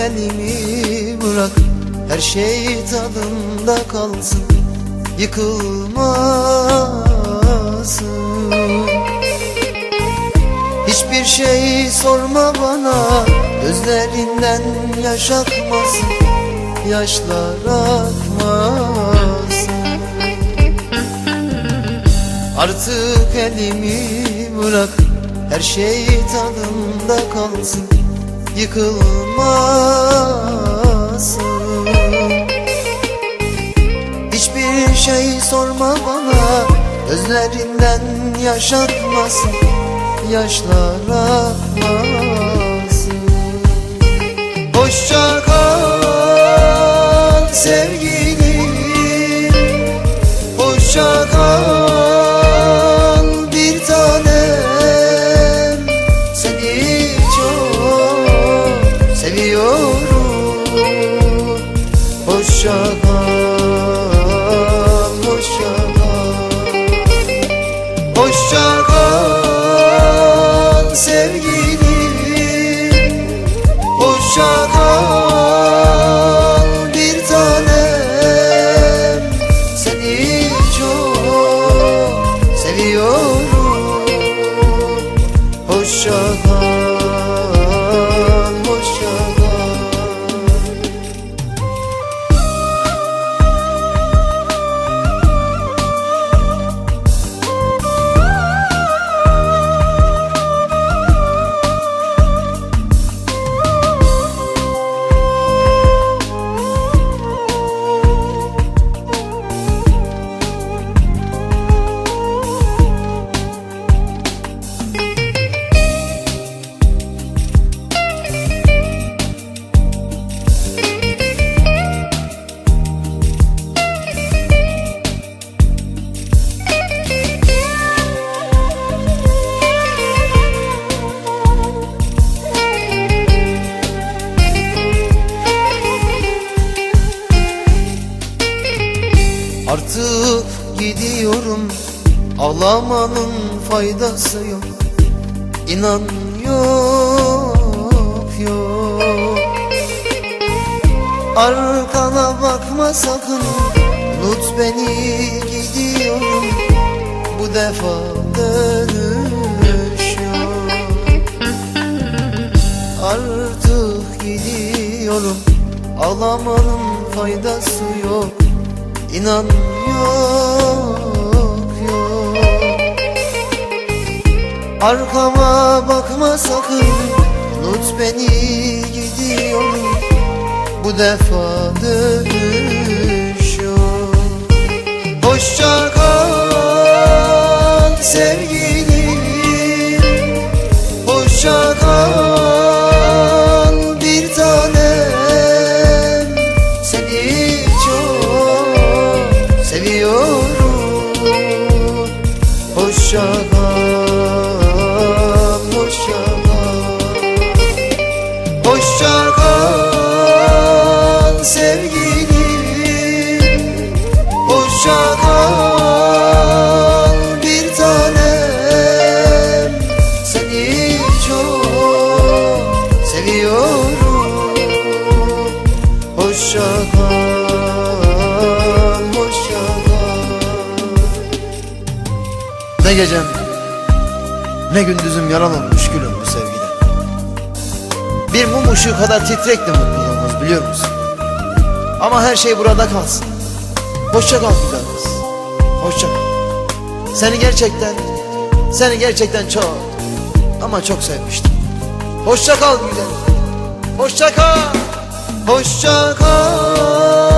elimi bırak. Her şey tadında kalsın Yıkılmasın. Hiçbir şey sorma bana Gözlerinden yaş akmasın Yaşlar akmasın. Artık elimi bırak Her şey tadında kalsın Yıkılmasın. Hiçbir şey sorma bana Gözlerinden yaş akmasın Yaşlar akmasın Hoşça kal bir tanem. Seni çok seviyorum. Hoşça Artık gidiyorum Ağlamanın faydası yok. İnan yok yok. Arkana bakma sakın Unut beni gidiyorum. Bu defa dönüş yok. Artık gidiyorum Ağlamanın faydası yok İnan yok yok. Arkama bakma sakın. Unut beni gidiyorum. Bu defa dönüş yok. Hoşça kal sevgilim gecem. Ne gündüzüm yalan olmuş gülüm bu sevgide. Bir mum ışığı kadar titrekti mutluluğumuz biliyor musun? Ama her şey burada kalsın. Hoşça kal güzel kız Hoşça kal. Seni gerçekten Seni gerçekten çok Ama çok sevmiştim. Hoşça kal güzel Hoşça kal. Hoşça kal